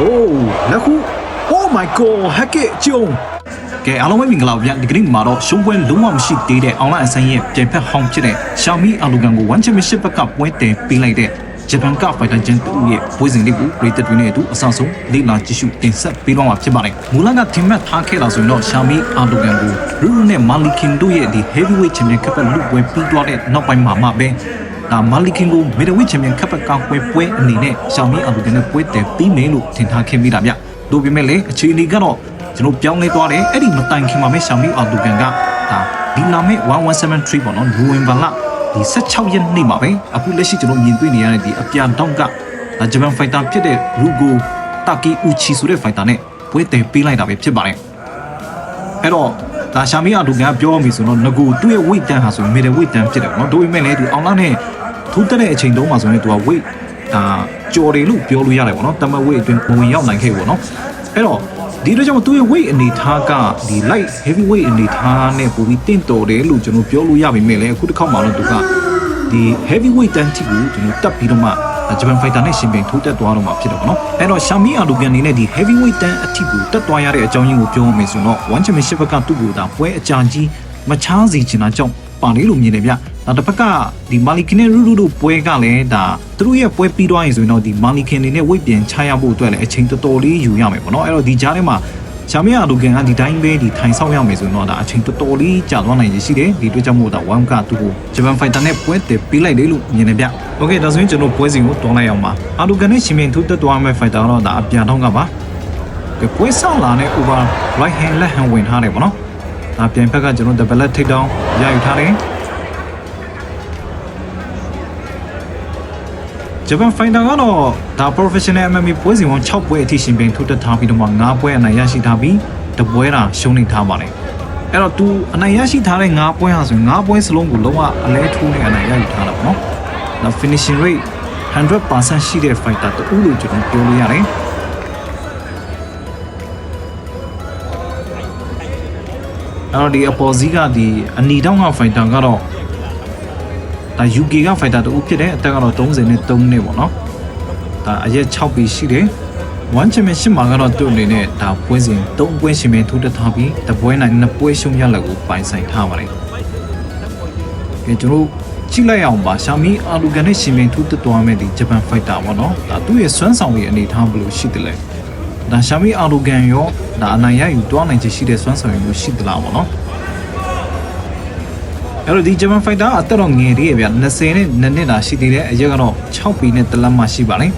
အိုးလက်ခု Oh my god ဟက်ကစ်ကျုံကဲအားလုံးပဲမင်္ဂလာပါဗျဒီကနေ့မှာတော့ရှုံးပွဲလုံးဝမရှိသေးတဲ့အောင်လာအဆိုင်ရဲ့ပြန်ဖက်ဟောင်းဖြစ်တဲ့ Xiaomi Alugan ကို One Championship ဘက်ကပွဲတင်ပေးလိုက်တဲ့ဂျပန်ကဖိုင်တာဂျန်တူရဲ့ပွဲစဉ်လေးကိုပြည်သက်တွေနဲ့အတူအဆောင်ဆုံးလေ့လာကြည့်ရှုတင်ဆက်ပေးတော့မှာဖြစ်ပါတယ်။မူလက team match ထားခဲ့တာဆိုရင်တော့ Xiaomi Alugan ကို Ruru နဲ့ Malikin တို့ရဲ့ဒီ heavyweight champion ကပ်လူပွဲပြီးသွားတဲ့နောက်ပိုင်းမှာမှပဲဒါ မာလီကင်ကိုမီဒဝစ်ချန်ပီယံကပ်ကောက်ပွဲပွဲအနေနဲ့ရှောင်းမီအလူကန်နဲ့ပွဲတယ်ပြီးမယ်လို့ထင်ထားခဲ့မိတာဗျ။တို့ပေမဲ့လည်းအခြေအနေကတော့ကျွန်တော်ပြောင်းလဲသွားတယ်အဲ့ဒီမတိုင်ခင်မှာပဲရှောင်းမီအလူကန်ကဒါဒီနာမည်1173ပေါ့နော်လူဝင်ဘာလဒီ16ရက်နေ့မှာပဲအခုလက်ရှိကျွန်တော်မြင်တွေ့နေရတဲ့ဒီအပြန်တောင်းကဒါဂျပန်ဖိုက်တာဖြစ်တဲ့ရူဂိုတာကီအူချီဆိုတဲ့ဖိုက်တာနဲ့ပွဲတယ်ပေးလိုက်တာပဲဖြစ်ပါတယ်။အဲ့တော့ဒါရှာမီအလူကန်ကပြောမိဆိုတော့ငကူသူ့ရဲ့ weight တန်းဟာဆိုရင် middle weight တန်းဖြစ်တယ်ပေါ့နော်။တို့ပေမဲ့လည်းသူအောင်လာနဲ့ ထိုးတက်တဲ့အချိန်တုန်းမှာဆိုရင်သူက weight ဒါကြော်တယ်လို့ပြောလို့ရတယ်ပေါ့နော်တမ weight အတွင်းဝင်ရောက်နိုင်ခဲ့ပေါ့နော်အဲ့တော့ဒီတော့ကြောင့်သူ့ရဲ့ weight အနေထားကဒီ light heavy weight အနေထားနဲ့ပိုပြီးတင့်တော်တယ်လို့ကျွန်တော်ပြောလို့ရပါမယ်လေအခုတစ်ခေါက်မှာတော့သူကဒီ heavy weight တန်းတိကိုကျွန်တော်တက်ပြီးတော့မှဂျပန်ဖိုက်တာနဲ့ရှင်ပြိုင်ထိုးတက်သွားတော့မှာဖြစ်တယ်ပေါ့နော်အဲ့တော့ Xiaomi Alugan အနေနဲ့ဒီ heavy weight တန်းအထိကိုတက်သွားရတဲ့အကြောင်းရင်းကိုပြောမယ်ဆိုတော့ One Championship ကသူ့ကိုဒါပွဲအကြာကြီးမချားစီချင်တာကြောင့် ပါတယ်လို့မြင်တယ်ဗျ။နောက်တစ်ဖက်ကဒီမာလီကင်နဲ့ရူရူတို့ပွဲကလည်းဒါသူတို့ရဲ့ပွဲပြီးသွားရင်ဆိုရင်တော့ဒီမာလီကင်နေနဲ့ဝိတ်ပြန်ချရဖို့အတွက်လည်းအချိန်တော်တော်လေးယူရမယ်ပေါ့နော်။အဲ့တော့ဒီကြားထဲမှာရှာမရလူကန်ကဒီတိုင်းပဲဒီထိုင်ဆောင်ရမယ်ဆိုရင်တော့ဒါအချိန်တော်တော်လေးကြာသွားနိုင်ရရှိတယ်ဒီတွေ့ကြမို့ဒါဝမ်ကသူ့ကိုဂျပန်ဖိုင်တာနဲ့ပွဲတည်ပေးလိုက်တယ်လို့မြင်နေဗျ။ Okay ဒါဆိုရင်ကျွန်တော်ပွဲစဉ်ကိုတွန်းလိုက်အောင်ပါ။အာလူကန်နဲ့ရှင်မင်ထူးတက်သွားမယ့်ဖိုင်တာတော့ဒါအပြန်ထောင်းကပါ။ပွဲဆောင်လာတဲ့ over right hand left hand ဝင်ထားတယ်ပေါ့နော်။ ဒါပြန်ဖက်ကကျွန်တော် double leg take down ရယူထားတယ်ဂျပန်ဖိုင်တာကတော့ဒါ professional MMA ပွဲစဉ်ပေါင်း6ပွဲအထိရှင်ပြိုင်ထိုးတက်ထားပြီးတော့မှ9ပွဲအနိုင်ရရှိထားပြီးတပွဲတာရှုံးနေထားပါတယ်အဲ့တော့ तू အနိုင်ရရှိထားတဲ့9ပွဲဟာဆိုရင်9ပွဲစလုံးကိုလုံးဝအလဲထိုးနဲ့အနိုင်ရယူထားတာပေါ့နော်နောက် finishing rate 100%ရှိတဲ့ fighter တူလို့ကျွန်တော်ပြောလို့ရတယ် အဲ့တော့ဒီအပေါ်စီးကဒီအနီတောင်းက fighter ကတော့ဒါ UK က fighter တူဖြစ်တယ်အသက်ကတော့30နဲ့3နှစ်ပေါ့နော်ဒါအရက်6ปีရှိတယ် one championship မှာကတော့သူ့အနေနဲ့ဒါပွဲစဉ်3ပွဲရှင်ပင်ထိုးတက်ထားပြီးတပွဲနိုင်2ပွဲရှုံးရလက်ကိုပိုင်ဆိုင်ထားပါတယ်ကဲကျွန်တော်ကြည့်လိုက်အောင်ပါရှာမီအာလူကန်နဲ့ရှင်ပင်ထိုးတက်သွားမဲ့ဒီဂျပန် fighter ပေါ့နော်ဒါသူ့ရဲ့စွမ်းဆောင်ရည်အနေထားဘယ်လိုရှိတယ်လဲ ဒါရှာမီအာလူကန်ရောဒါအနိုင်ရယူတွားနိုင်ချေရှိတဲ့စွမ်းဆောင်ရည်မျိုးရှိသလားပေါ့နော်အဲ့တော့ဒီဂျပန်ဖိုက်တာအသက်တော့ငယ်သေးရဲ့ဗျ20နဲ့2နှစ်တာရှိသေးတယ်အရက်ကတော့6ปีနဲ့တလက်မှရှိပါလိမ့်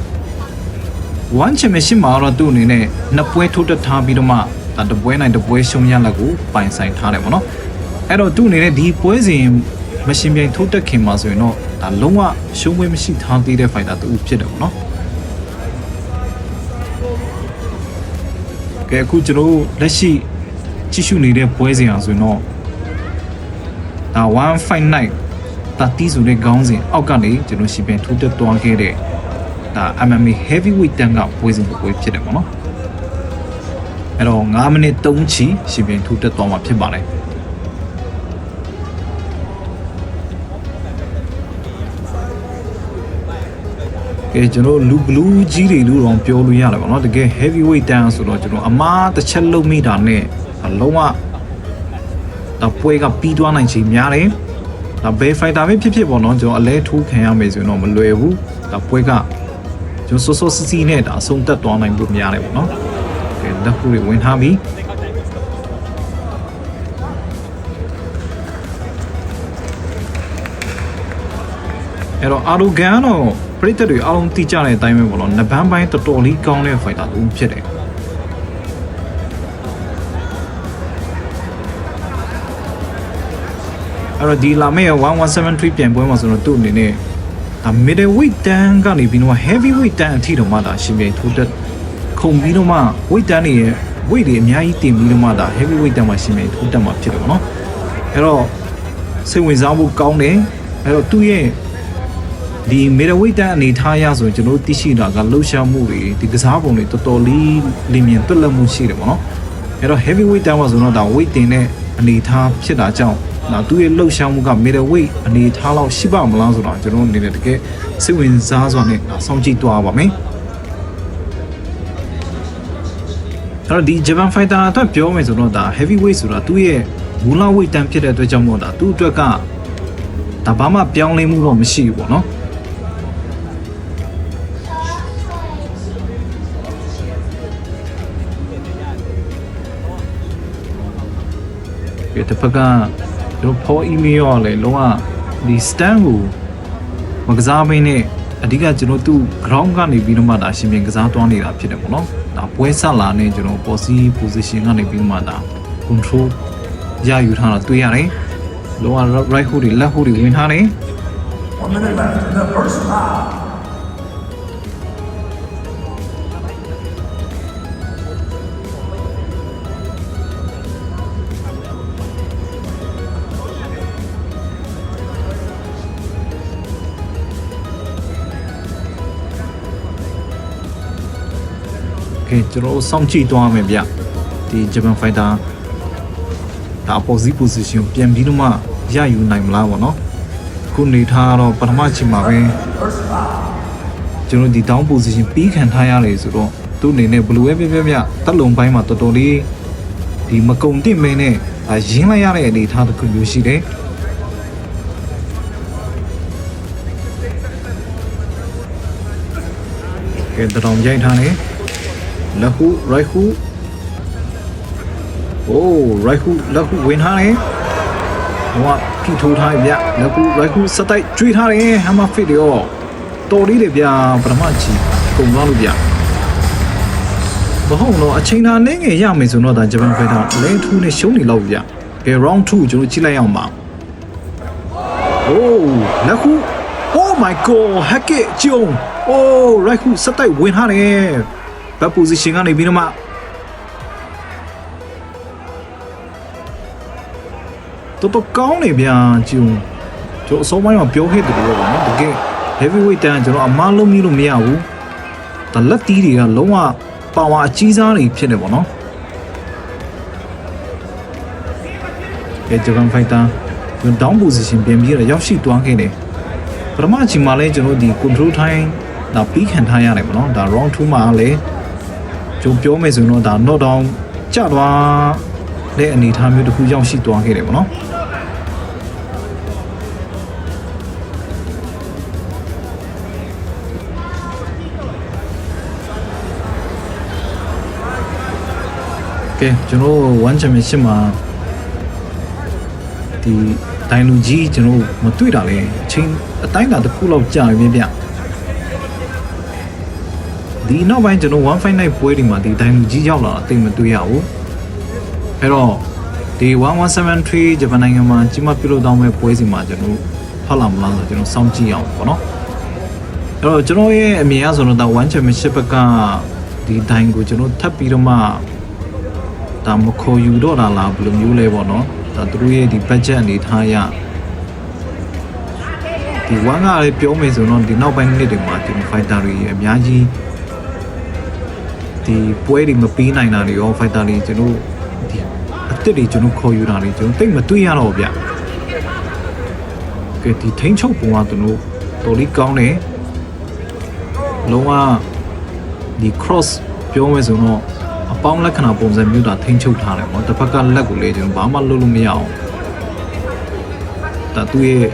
one championship မှာတော့သူ့အနေနဲ့နှစ်ပွဲထိုးတက်ထားပြီးတော့မှဒါတပွဲနိုင်တပွဲရှုံးရလက်ကိုပိုင်ဆိုင်ထားတယ်ပေါ့နော်အဲ့တော့သူ့အနေနဲ့ဒီပွဲစဉ်မရှင်ပြိုင်ထိုးတက်ခင်မှာဆိုရင်တော့ဒါလုံးဝရှုံးပွဲမရှိထားသေးတဲ့ဖိုက်တာတူဖြစ်တယ်ပေါ့နော် ကဲအခုကျွန်တော်တို့လက်ရှိကြည့်ရှုနေတဲ့ပွဲစဉ်အောင်ဆိုရင်တော့ဒါ159တာတီးဆိုတဲ့ခေါင်းစဉ်အောက်ကနေကျွန်တော်ရှင်ပြန်ထိုးတက်သွားခဲ့တဲ့ဒါ MMA heavyweight တန်းကပွဲစဉ်တစ်ပွဲဖြစ်တယ်ပေါ့နော်အဲ့တော့9မိနစ်3ချီရှင်ပြန်ထိုးတက်သွားမှာဖြစ်ပါတယ် ကဲကျွန်တော်လူဘလူးကြီးတွေလို့တော့ပြောလို့ရတယ်ပေါ့နော်တကယ် heavyweight တန်းဆိုတော့ကျွန်တော်အမားတစ်ချက်လုံးမိတာနဲ့လုံးဝဒါပွဲကပြီးသွားနိုင်ချေများတယ်ဒါဘယ်ဖိုက်တာပဲဖြစ်ဖြစ်ပေါ့နော်ကျွန်တော်အလဲထိုးခံရမယ်ဆိုရင်တော့မလွယ်ဘူးဒါပွဲကကျွန်တော်စောစောစီးစီးနဲ့ဒါအဆုံးသက်သွားနိုင်ဖို့များတယ်ပေါ့နော်ကဲလက်ခုတွေဝင်ထားပြီအဲ့တော့အာရူဂန်တော့ ပရိသတ်တွေအားလုံးသိကြတဲ့အတိုင်းပဲပေါ့နော်နဘန်းပိုင်းတော်တော်လေးကောင်းတဲ့ဖိုက်တာတူဖြစ်တယ်အဲ့တော့ဒီလာမယ့်1173ပြန်ပွဲမှာဆိုတော့သူ့အနေနဲ့ဒါ middle weight တန်းကနေပြီးတော့ heavy weight တန်းအထိတော့မှဒါရှင်ပြိုင်ထိုးတက်ခုံပြီးတော့မှ weight တန်းတွေရဲ့ weight တွေအများကြီးတင်ပြီးတော့မှဒါ heavy weight တန်းမှာရှင်ပြိုင်ထိုးတက်မှာဖြစ်တယ်ပေါ့နော်အဲ့တော့စိတ်ဝင်စားဖို့ကောင်းတယ်အဲ့တော့သူ့ရဲ့ ဒီ middle weight တန်းအနေထားရဆိုရင်ကျွန်တော်တို့သိရှိတာကလှုပ်ရှားမှုတွေဒီကစားပုံတွေတော်တော်လေးလင်မြန်တွက်လက်မှုရှိတယ်ပေါ့နော်အဲ့တော့ heavy weight တန်းမှာဆိုတော့ဒါ weight တင်တဲ့အနေထားဖြစ်တာကြောင့်နော်သူရဲ့လှုပ်ရှားမှုက middle weight အနေထားလောက်ရှိပါမလားဆိုတော့ကျွန်တော်အနေနဲ့တကယ်စိတ်ဝင်စားစွာနဲ့စောင့်ကြည့်သွားပါမယ်အဲ့တော့ဒီ Japan Fighter အတွက်ပြောမယ်ဆိုတော့ဒါ heavyweight ဆိုတာသူ့ရဲ့မူလ weight တန်ဖြစ်တဲ့အတွက်ကြောင့်မို့ဒါသူ့အတွက်ကဒါဘာမှပြောင်းလဲမှုတော့မရှိဘူးပေါ့နော် ဒီတစ်ဖက်ကကျွန်တော် Paul email ရောလေလုံးဝဒီ stand ကိုမကစားမင်းနဲ့အဓိကကျွန်တော်သူ့ ground ကနေပြီးတော့မှဒါရှင်ပြန်ကစားသွားနေတာဖြစ်တယ်ပေါ့နော်ဒါပွဲဆက်လာနေကျွန်တော် posi position ကနေပြီးတော့မှဒါ control ရယူထားတာတွေ့ရတယ်လုံးဝ right hook တွေ left hook တွေဝင်ထားတယ် One minute left in the first round. โอเคကျွန်တော်တို့စောင့်ကြည့်သွားမယ်ဗျဒီ Japan Fighter ဒါ opposite position ပြန်ပြီးတော့မှရယူနိုင်မလားပေါ့နော်ခုနေထားတော့ပထမချိန်မှာပဲကျွန်တော်ဒီ down position ပြီးခံထားရတယ်ဆိုတော့သူ့အနေနဲ့ဘယ်လိုပဲပြပြပြတက်လုံပိုင်းမှာတော်တော်လေးဒီမကုံတင့်မင်းနဲ့ဒါရင်းလိုက်ရတဲ့အနေအထားတစ်ခုမျိုးရှိတယ်ကဲတောင်ရိုက်ထားနေ လဟုရိုက်ဟုအိုးရိုက်ဟုလဟုဝင်ထားတယ်ဟိုကဖိထိုးထားပြလဟုရိုက်ဟုစတိုက်ကျွေးထားတယ်ဟမ်မဖစ်ရောတော်လေးတယ်ဗျာပထမချီပုံသွားလို့ဗျာမဟုတ်တော့အချိန်သာနေငယ်ရမယ်ဆိုတော့ဒါဂျပန်ဖိုက်တာလင်းထူးနဲ့ရှုံးနေလောက်ဗျ။ကဲ round 2ကျွန်တော်ကြည့်လိုက်အောင်ပါ။ Oh လက်ခု Oh my god ဟက်ကစ်ဂျုံ Oh ရိုက်ခုစက်တိုက်ဝင်ထားတယ်။ back position ကနေပြီးတော့မှတော်တော်ကောင်းနေဗျာကျုံကျွန်တော်အစောပိုင်းမှာပြောခဲ့တယ်လို့ပေါ့နော်တကယ် heavyweight တန်းကျွန်တော်အမားလုံးမျိုးလို့မရဘူးဒါလက်တီးတွေကလုံးဝပါဝါအကြီးစားတွေဖြစ်နေပေါ့နော်ကဲ Japan Fighter ကျွန်တော် down position ပြန်ပြီးတော့ရောက်ရှိသွားခဲ့တယ်ပထမအချိန်မှာလဲကျွန်တော်ဒီ control time ဒါပြီးခံထားရတယ်ပေါ့နော်ဒါ round 2မှာလည်း ကျွန်ပြောမယ်ဆိုရင်တော့ဒါ not down ကျသွားတဲ့အနေအထားမျိုးတစ်ခုရောက်ရှိသွားခဲ့တယ်ပေါ့နော်ကဲကျွန်တော်1 championship မှာဒီဒိုင်လူကြီးကျွန်တော်မတွေ့တာလေအချိန်အတိုင်းတာတစ်ခုလောက်ကြာပြီဗျ ဒီနောက်ပိုင်းကျွန်တော်159ပွဲဒီမှာဒီဒိုင်လူကြီးရောက်လာအသိမတွေ့ရဘူးအဲ့တော့ဒီ1173ဂျပန်နိုင်ငံမှာကြီးမပြုလုပ်တောင်းမဲ့ပွဲစီမှာကျွန်တော်ဖတ်လာမလားဆိုကျွန်တော်စောင့်ကြည့်အောင်ပေါ့နော်အဲ့တော့ကျွန်တော်ရဲ့အမြင်အရဆိုတော့ဒါ1 championship ကဒီဒိုင်ကိုကျွန်တော်ထပ်ပြီးတော့မှဒါမခေါ်ယူတော့တာလားဘယ်လိုမျိုးလဲပေါ့နော်ဒါသူတို့ရဲ့ဒီ budget အနေထားရဒီဝမ်းကလည်းပြောမယ်ဆိုတော့ဒီနောက်ပိုင်းနှစ်တွေမှာဒီ fighter တွေအများကြီး ဒီပွဲတွေမပြီးနိုင်တာတွေရော fighter တွေကျွန်တော်ဒီအစ်စ်တွေကျွန်တော်ခေါ်ယူတာတွေကျွန်တော်တိတ်မတွေ့ရတော့ဗျကဲဒီထိန်းချုပ်ပုံကသူတို့တော်လေးကောင်းတယ်လုံးဝဒီ cross ပြောမယ်ဆိုတော့အပေါင်းလက္ခဏာပုံစံမျိုးတာထိန်းချုပ်ထားတယ်ပေါ့တစ်ဖက်ကလက်ကိုလေကျွန်တော်ဘာမှလုပ်လို့မရအောင်ဒါသူ့ရဲ့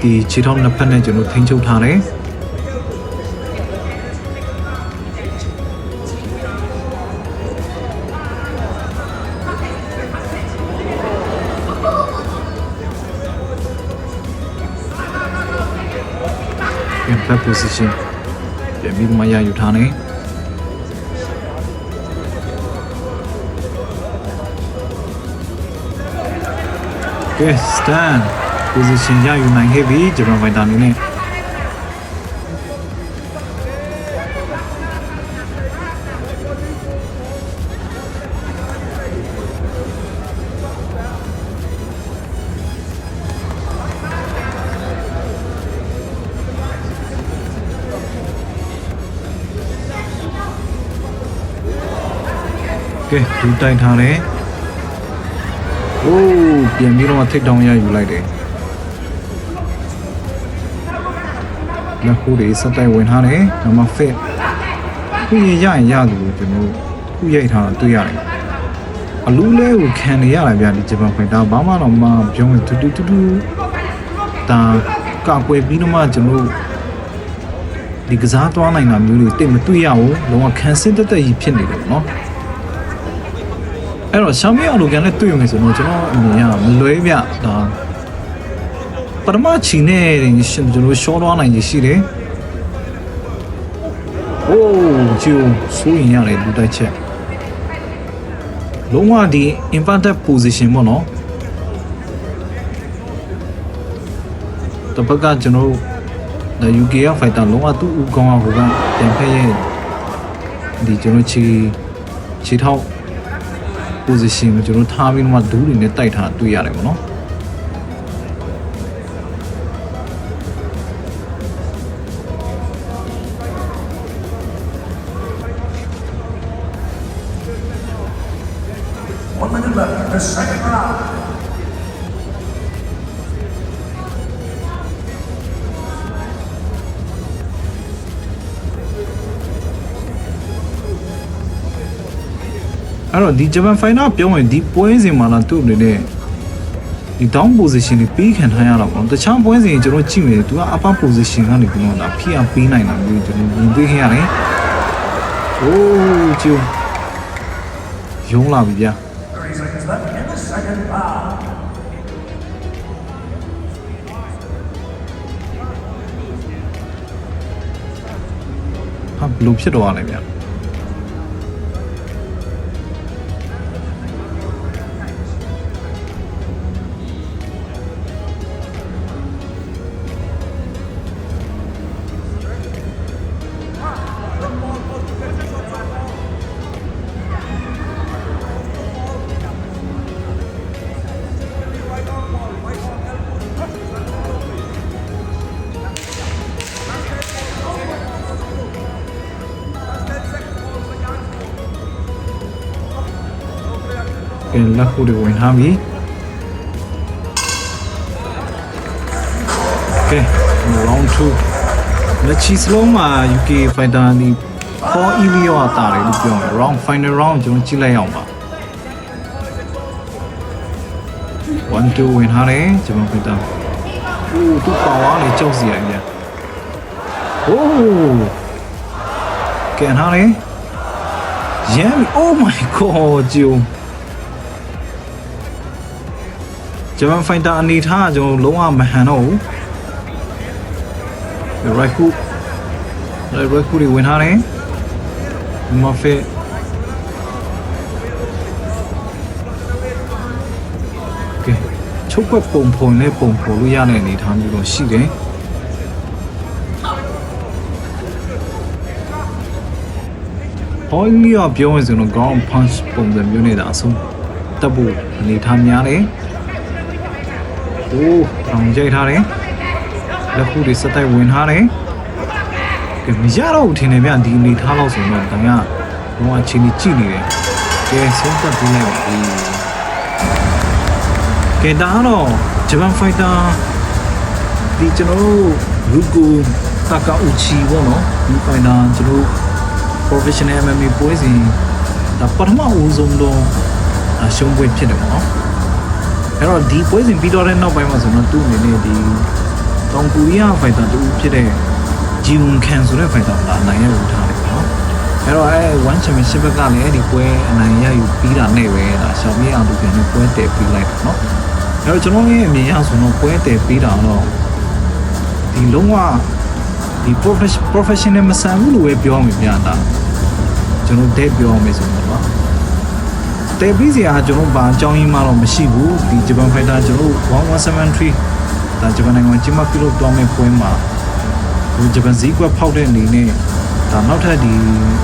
ဒီခြေထောက်နှစ်ဖက်နဲ့ကျွန်တော်ထိန်းချုပ်ထားတယ် back position ပြန်ပြီးမှရယူထားနေကဲ stand position ရယူနိုင်ခဲ့ပြီဂျပန်ဖိုင်တာအနေ ဒူတိုင်ထားတယ်အိုးပြန်ပြီးတော့ထိတ်တောင်းရယူလိုက်တယ်လက်ခုတွေစက်တိုက်ဝင်ထားတယ်နံပါတ်5ခွင့်ရရရင်ရတယ်လို့ကျွန်တော်ခုရိုက်ထားတာတွေ့ရတယ်အလူလဲကိုခံနေရတာဗျဒီဂျပန်ဖိုင်တာဘာမှတော့မပြောရင်တူတူတူတူဒါကောက်ွယ်ပြီးတော့မှကျွန်တော်ဒီကစားသွားနိုင်တာမျိုးတွေတိတ်မတွေ့ရဘူးလုံးဝခံစစ်တက်တက်ကြီးဖြစ်နေတယ်ပေါ့နော် အဲ့တော့ရှောင်းမီအောင်လိုကန်နဲ့တွေ့ရမယ်ဆိုတော့ကျွန်တော်အမြင်ကမလွဲပြဒါပထမချီနဲ့ရှင်ကျွန်တော်ရှောသွားနိုင်ရရှိတယ်โอ้ကျူဆိုရင်ရတယ်လူတိုက်ချက်လုံးဝဒီ inverted position ပေါ့နော်တပတ်ကကျွန်တော်ဒါ UK က fighter လုံးဝသူ့ဦးကောင်းအောင်ကပြန်ဖက်ရဲ့ဒီကျွန်တော်ချီချီထောက် position ကိုကျွန်တော်ထားပြီးတော့မှဒူးတွေနဲ့တိုက်ထားတွေ့ရတယ်ပေါ့နော် One minute left in the second round. တော့ဒီ Japan Fighter ပြောရင်ဒီပွဲစဉ်မှာလာသူ့အနေနဲ့ဒီ down position တွေပေးခံထားရတာပေါ့တခြားပွဲစဉ်ကျွန်တော်ကြည့်မယ်သူက upper position ကနေပြီးတော့လာဖိအားပေးနိုင်တာမျိုးကျွန်တော်မြင်တွေ့ခဲ့ရတယ်။အိုးကျူယုံလာပြီဗျာ30 seconds left in the second round. ဟာဘယ်လိုဖြစ်တော့ရလဲဗျာ လက်ခုတွေဝင်ထားပြီကဲ round 2လက်ချီစလုံးမှာ UK fighter ဒီ for Elio အတာတယ်လို့ပြောတယ် round final round ကျွန်တော်ကြည့်လိုက်အောင်ပါ1 2ဝင်ထားတယ်ကျွန်တော် fighter အိုးသူပါဝါလေးကြောက်စီရပြန်โอ้ကဲထားတယ်ရမ်းပြီ oh my god ဂျုံ ဂျပန်ဖိုင်တာအနေထားကကျွန်တော်လုံးဝမဟန်တော့ဘူး right hook right hook တွေဝင်ထားတယ်မဖေကဲချုပ်ကွက်ပုံဖုံနဲ့ပုံဖော်လို့ရတဲ့အနေထားမျိုးတော့ရှိတယ်ဟောင်းကြီးကပြောရင်ဆိုတော့ ground punch ပုံစံမျိုးနဲ့ဒါအဆုံးတက်ဖို့အနေထားများတယ်။ အိုးတောင်ကြိုက်ထားတယ်။လက်ခုတွေစက်တိုက်ဝင်ထားတယ်။ကဲမရတော့ဘူးထင်တယ်ဗျဒီအနေထားတော့ဆိုတော့တန်ကဘောအချင်းကြီးကြည့်နေတယ်။ကဲဆုံးသက်ပြီးလိုက်ပါပြီ။ကဲဒါကတော့ဂျပန်ဖိုက်တာဒီကျွန်တော်တို့လူကိုတာကာအူချီပေါ့နော်ဒီဖိုင်တာကျွန်တော်တို့ professional MMA ပွဲစဉ်ဒါပထမဦးဆုံးတော့အရှုံးပွဲဖြစ်တယ်ပေါ့နော် အဲ့တော့ဒီပွဲစဉ်ပြီးတော့တဲ့နောက်ပိုင်းမှာဆိုတော့သူ့အနေနဲ့ဒီတောင်ကိုရီးယားဖိုင်တာတူဖြစ်တဲ့ဂျီဝွန်ကန်ဆိုတဲ့ဖိုင်တာလာနိုင်ရလို့ထားတယ်ပေါ့နော်အဲ့တော့အဲ1 championship ကလည်းအဲ့ဒီပွဲအနိုင်ရယူပြီးတာနဲ့ပဲဒါရှောင်းမြေအောင်လူပြန်နဲ့ပွဲတည်ပြီးလိုက်တာနော်အဲ့တော့ကျွန်တော်ရဲ့အမြင်အရဆိုတော့ပွဲတည်ပြီးတာတော့ဒီလုံးဝဒီ professional professional မဆန်ဘူးလို့ပဲပြောမှာပြတာကျွန်တော်တဲ့ပြောမယ်ဆိုတော့ တဲ့ပြီးစရာကျွန်တော်ဘာအကြောင်းရင်းမှတော့မရှိဘူးဒီဂျပန်ဖိုက်တာကျွန်တော်1173ဒါဂျပန်နိုင်ငံမှာကျင်းပပြုလုပ်သွားမယ့်ပွဲမှာဒီဂျပန်ဈေးကွက်ဖောက်တဲ့အနေနဲ့ဒါနောက်ထပ်ဒီ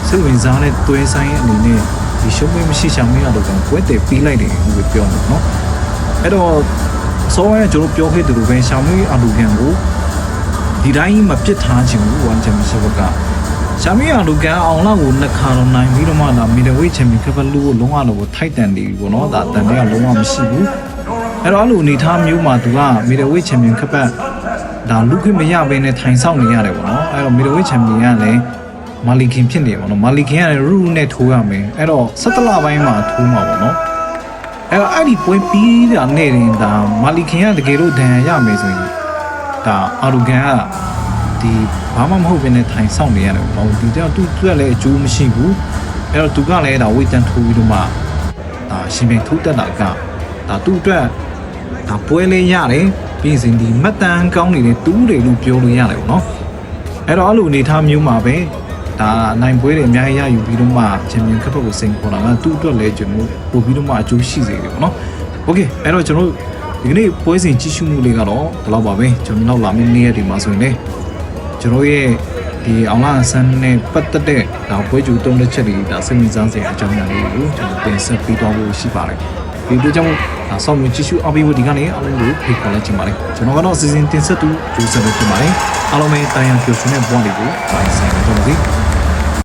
စိတ်ဝင်စားတဲ့သွေးဆိုင်အနေနဲ့ဒီရှုံးမမရှိချောင်မရတော့ကန်ပွဲတည်ပြီးလိုက်တယ်လို့ပြောမှာเนาะအဲ့တော့ဆောရဲကျွန်တော်ပြောခဲ့တယ်လို့ပဲရှောင်းမီအလူကန်ကို ဒီတိုင်းမပြစ်ထားချင်ဘူးဝန်ချင်မရှိဘက ရှာမီအောင်လူကန်အောင်လောက်ကိုနှစ်ခါတော့နိုင်ပြီးတော့မှလာမီဒဝေးချန်ပီယံကပ်လူကိုလုံးဝတော့ထိုက်တန်နေပြီပေါ့နော်ဒါတန်တွေကလုံးဝမရှိဘူးအဲ့တော့အဲ့လိုအနေထားမျိုးမှာသူကမီဒဝေးချန်ပီယံကပ်ဒါလူခွင့်မရဘဲနဲ့ထိုင်ဆောင်နေရတယ်ပေါ့နော်အဲ့တော့မီဒဝေးချန်ပီယံကလည်းမာလီခင်ဖြစ်နေပါတော့မာလီခင်ကလည်းရူရူနဲ့ထိုးရမယ်အဲ့တော့17လပိုင်းမှာထိုးမှာပေါ့နော်အဲ့တော့အဲ့ဒီပွဲပြီးတာနဲ့ရင်ဒါမာလီခင်ကတကယ်လို့ဒဏ်ရာရမယ်ဆိုရင်ဒါအာလူကန်က ဒီဘာမှမဟုတ်ဘဲနဲ့ထိုင်ဆောင်နေရတယ်ပေါ့ဒီတော့သူသူကလည်းအကျိုးမရှိဘူးအဲ့တော့သူကလည်းဒါဝေတန်ထိုးပြီးတော့မှဒါရှင်ပြန်ထိုးတက်တာကဒါသူ့အတွက်ဒါပွဲလေးရတယ်ပြီးရင်ဒီမှတ်တမ်းကောင်းနေတဲ့တူးတွေလို့ပြောလို့ရတယ်ပေါ့နော်အဲ့တော့အဲ့လိုအနေထားမျိုးမှာပဲဒါနိုင်ပွဲတွေအများကြီးရယူပြီးတော့မှချန်ပီယံကပ်ကိုစိန်ခေါ်တာကသူ့အတွက်လည်းကျွန်တော်ပို့ပြီးတော့မှအကျိုးရှိစေတယ်ပေါ့နော်။ Okay အဲ့တော့ကျွန်တော်ဒီကနေ့ပွဲစဉ်ကြီးစုမှုလေးကတော့ဒီလောက်ပါပဲကျွန်တော်နောက်လာမယ့်နေ့ရက်ဒီမှာဆိုရင်လည်း ကျွန်တော်ရဲ့ဒီအောင်လာဆန်းနဲ့ပတ်သက်တဲ့ဒါပွဲကြိုတုံးတဲ့ချက်တွေဒါစိတ်ဝင်စားစရာအကြောင်းအရာလေးတွေကိုကျွန်တော်တင်ဆက်ပေးသွားဖို့ရှိပါတယ်။ဒီတို့ကြောင့်ဒါဆောင်းမြကြီးစုအပိဝဒီကနေအားလုံးကိုဖိတ်ခေါ်လိုက်ချင်ပါတယ်။ကျွန်တော်ကတော့စီစဉ်တင်ဆက်သူဂျိုးဆက်ပဲဖြစ်ပါတယ်။အားလုံးပဲတာယာပျော်ရွှင်တဲ့ဘဝလေးကိုပိုင်ဆိုင်ကြပါစေ။